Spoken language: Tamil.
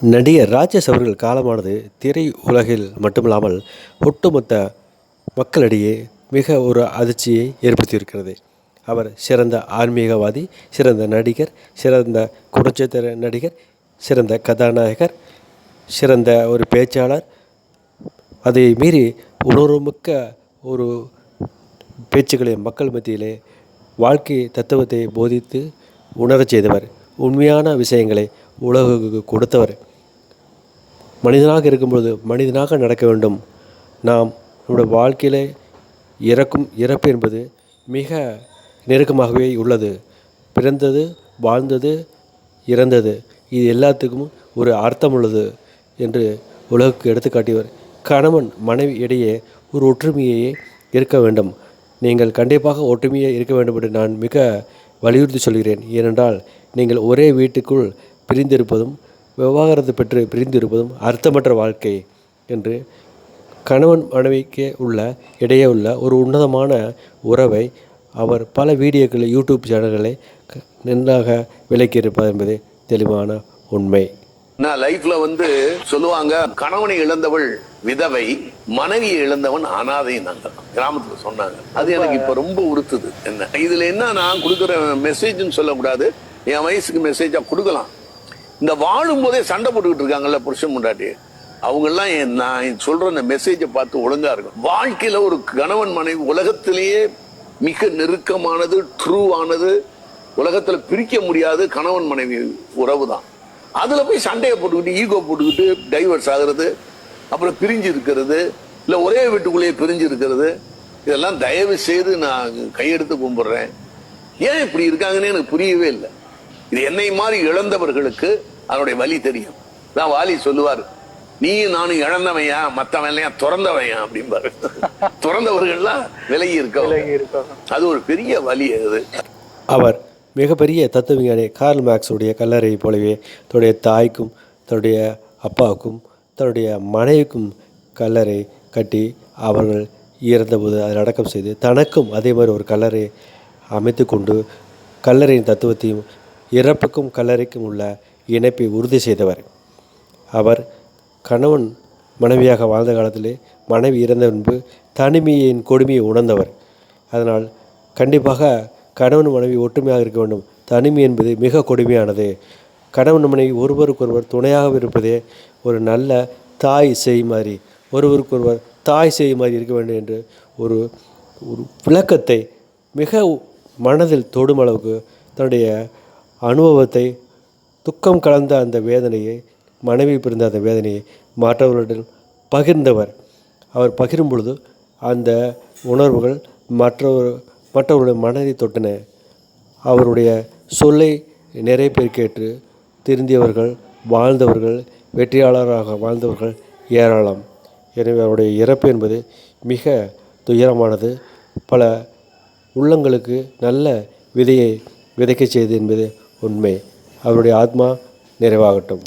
நடிகர் ராஜேஷ் அவர்கள் காலமானது திரை உலகில் மட்டுமில்லாமல் ஒட்டுமொத்த மக்களிடையே மிக ஒரு அதிர்ச்சியை ஏற்படுத்தியிருக்கிறது. அவர் சிறந்த ஆன்மீகவாதி சிறந்த நடிகர் சிறந்த குணச்சித்திர நடிகர் சிறந்த கதாநாயகர் சிறந்த ஒரு பேச்சாளர். அதை மீறி உணர்வுமிக்க ஒரு பேச்சுக்களை மக்கள் மத்தியிலே வாழ்க்கை தத்துவத்தை போதித்து உணரச் செய்தவர். உண்மையான விஷயங்களை உலகுக்கு கொடுத்தவர். மனிதனாக இருக்கும்பொழுது மனிதனாக நடக்க வேண்டும். நாம் நம்முடைய வாழ்க்கையில் இறக்கும் இறப்பு என்பது மிக நெருக்கமாகவே உள்ளது. பிறந்தது வாழ்ந்தது இறந்தது. இது எல்லாத்துக்கும் ஒரு அர்த்தம் உள்ளது என்று உலகுக்கு எடுத்துக்காட்டியவர். கணவன் மனைவி இடையே ஒரு ஒற்றுமையே இருக்க வேண்டும். நீங்கள் கண்டிப்பாக ஒற்றுமையை இருக்க வேண்டும் என்று நான் மிக வலியுறுத்தி சொல்கிறேன். ஏனென்றால் நீங்கள் ஒரே வீட்டுக்குள் பிரிந்திருப்பதும் விவாகரத்து பெற்று பிரிந்திருப்பதும் அர்த்தமற்ற வாழ்க்கை என்று கணவன் மனைவிக்கு உள்ள இடையே உள்ள ஒரு உன்னதமான உறவை அவர் பல வீடியோக்களை யூடியூப் சேனல்களை நன்றாக விளக்கியிருப்பார் என்பது தெளிவான உண்மை. நான் லைஃப்ல வந்து சொல்லுவாங்க கணவனை இழந்தவள் விதவை மனைவியை இழந்தவன் அனாதை நாங்க கிராமத்துல சொன்னாங்க. அது எனக்கு இப்ப ரொம்ப உறுத்துது. என்ன? இதுல என்ன நான் கொடுக்குற மெசேஜ்னு சொல்லக்கூடாது. என் வயசுக்கு மெசேஜா கொடுக்கலாம். இந்த வாழும் போதே சண்டை போட்டுக்கிட்டு இருக்காங்கல்ல புருஷன் முண்டாட்டி. அவங்க எல்லாம் என் நான் சொல்ற இந்த மெசேஜை பார்த்து ஒழுங்கா இருக்கும் வாழ்க்கையில ஒரு கணவன் மனைவி உலகத்திலேயே மிக நெருக்கமானது ட்ரூ ஆனது உலகத்துல பிரிக்க முடியாது கணவன் மனைவி உறவு தான். அதுல போய் சண்டையை போட்டுக்கிட்டு ஈகோ போட்டுக்கிட்டு டைவர்ஸ் ஆகுறது அப்புறம் பிரிஞ்சு இருக்கிறது இல்ல ஒரே வீட்டுக்குள்ளேயே பிரிஞ்சு இருக்கிறது இதெல்லாம் தயவு செய்து நான் கையெடுத்து கும்பிடுறேன். ஏன் இப்படி இருக்காங்கன்னு எனக்கு புரியவே இல்லை. இது என்னை மாதிரி இழந்தவர்களுக்கு அதனுடைய வலி தெரியும். தான் வாலி சொல்லுவார் நீ நானும் இழந்தவையா? மத்தவன் எல்லாம் திறந்தவையா? அப்படிம்பாரு. திறந்தவர்கள்லாம் விலகி இருக்க அது ஒரு பெரிய வலி அது. அவர் மிகப்பெரிய தத்துவ விஞ்ஞானி கார்ல் மார்க்ஸுடைய கல்லறை போலவே தன்னுடைய தாய்க்கும் தன்னுடைய அப்பாவுக்கும் தன்னுடைய மனைவிக்கும் கல்லறை கட்டி அவர்கள் இறந்தபோது அதில் அடக்கம் செய்து தனக்கும் அதே மாதிரி ஒரு கல்லறை அமைத்து கொண்டு கல்லறையின் தத்துவத்தையும் இறப்புக்கும் கல்லறைக்கும் உள்ள இணைப்பை உறுதி செய்தவர். அவர் கணவன் மனைவியாக வாழ்ந்த காலத்திலே மனைவி இறந்த பின்பு தனிமையின் கொடுமையை உணர்ந்தவர். அதனால் கண்டிப்பாக கணவன் மனைவி ஒற்றுமையாக இருக்க வேண்டும். தனிமை என்பது மிக கொடுமையானது. கணவன் மனைவி ஒருவருக்கொருவர் துணையாக இருப்பதே ஒரு நல்ல தாய் செய் மாதிரி ஒருவருக்கொருவர் தாய் செய் மாதிரி இருக்க வேண்டும் என்று ஒரு ஒரு விளக்கத்தை மிக மனதில் தொடும் அளவுக்கு தன்னுடைய அனுபவத்தை துக்கம் கலந்த அந்த வேதனையை மனைவி பிறந்த அந்த வேதனையை மற்றவர்களுடன் பகிர்ந்தவர். அவர் பகிரும் பொழுது அந்த உணர்வுகள் மற்றவர் மற்றவருடைய மனதை தொட்டன. அவருடைய சொல்லை நிறைய பேர் கேட்டு திருந்தியவர்கள் வாழ்ந்தவர்கள் வெற்றியாளராக வாழ்ந்தவர்கள் ஏராளம். எனவே அவருடைய இறப்பு என்பது மிக துயரமானது. பல உள்ளங்களுக்கு நல்ல விதையை விதைக்கச் செய்து என்பது உண்மை. அவருடைய ஆத்மா நிறைவாகட்டும்.